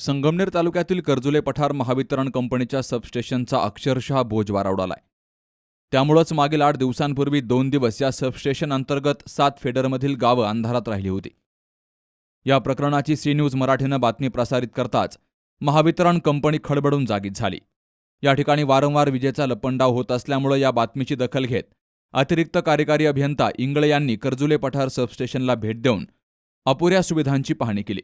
संगमनेर तालुक्यातील कर्जुले पठार महावितरण कंपनीच्या सबस्टेशनचा अक्षरशः बोजवारा उडालाय त्यामुळंच मागील आठ दिवसांपूर्वी दोन दिवस या सबस्टेशन अंतर्गत सात फेडरमधील गावं अंधारात राहिली होती. या प्रकरणाची सी न्यूज मराठीनं बातमी प्रसारित करताच महावितरण कंपनी खडबडून जागीच झाली. या ठिकाणी वारंवार विजेचा लपंडाव होत असल्यामुळं या बातमीची दखल घेत अतिरिक्त कार्यकारी अभियंता इंगळे यांनी कर्जुले पठार सबस्टेशनला भेट देऊन अपुऱ्या सुविधांची पाहणी केली.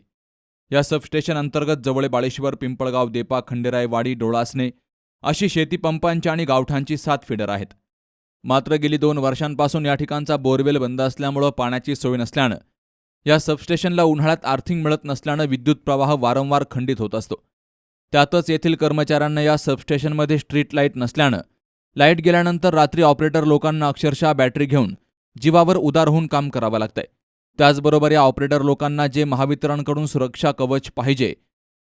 या सबस्टेशन अंतर्गत जवळ बाळेश्वर पिंपळगाव देपा खंडेराय वाडी डोळासने अशी शेतीपंपांची आणि गावठांची सात फिडर आहेत. मात्र गेली दोन वर्षांपासून या ठिकाणचा बोरवेल बंद असल्यामुळं पाण्याची सोय नसल्यानं या सबस्टेशनला उन्हाळ्यात आर्थिंग मिळत नसल्यानं विद्युत प्रवाह वारंवार खंडित होत असतो. त्यातच येथील कर्मचाऱ्यांना या सबस्टेशनमध्ये स्ट्रीट लाइट नसल्यानं लाइट गेल्यानंतर रात्री ऑपरेटर लोकांना अक्षरशः बॅटरी घेऊन जीवावर उदार होऊन काम करावं लागतंय. त्याचबरोबर या ऑपरेटर लोकांना जे महावितरणकडून सुरक्षा कवच पाहिजे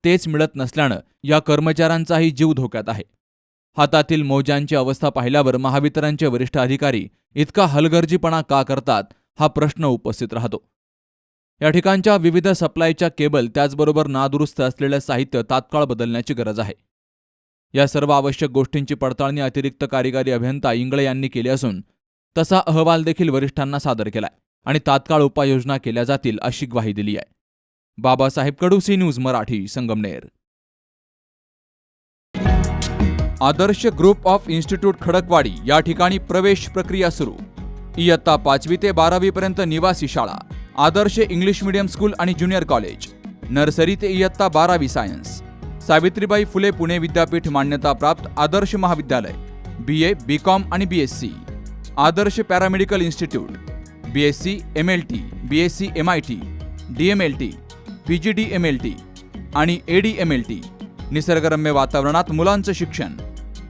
तेच मिळत नसल्यानं या कर्मचाऱ्यांचाही जीव धोक्यात आहे. हातातील मोज्यांची अवस्था पाहिल्यावर महावितरणचे वरिष्ठ अधिकारी इतका हलगर्जीपणा का करतात हा प्रश्न उपस्थित राहतो. या ठिकाणच्या विविध सप्लायच्या केबल त्याचबरोबर नादुरुस्त असलेलं साहित्य तात्काळ बदलण्याची गरज आहे. या सर्व आवश्यक गोष्टींची पडताळणी अतिरिक्त कार्यकारी अभियंता इंगळे यांनी केली असून तसा अहवाल देखील वरिष्ठांना सादर केलाय. आणि तात्काळ उपाययोजना केल्या जातील अशी ग्वाही दिली आहे. Babasaheb Kadu C news Marathi Sangamner. Adarsh group of institute Khadakwadi या ठिकाणी प्रवेश प्रक्रिया सुरू. इयत्ता पाचवी ते बारावीपर्यंत निवासी शाळा आदर्श इंग्लिश मीडियम स्कूल आणि ज्युनियर कॉलेज नर्सरी ते इयत्ता बारावी सायन्स. सावित्रीबाई फुले पुणे विद्यापीठ मान्यताप्राप्त आदर्श महाविद्यालय बी ए बी कॉम आणि B S C. Adarsh paramedical institute B S C M L T B S C M I T D M L T P G D M L T आणि A D M L T निसर्गरम्य वातावरणात मुलांचं शिक्षण.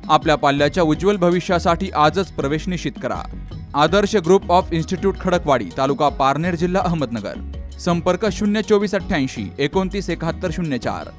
आपल्या पाल्याच्या उज्ज्वल भविष्यासाठी आजच प्रवेश निश्चित करा. Adarsh group of institute Khadakwadi तालुका पारनेर जिल्हा अहमदनगर. संपर्क शून्य चोवीस अठ्ठ्याऐंशी एकोणतीस एकाहत्तर शून्य चार.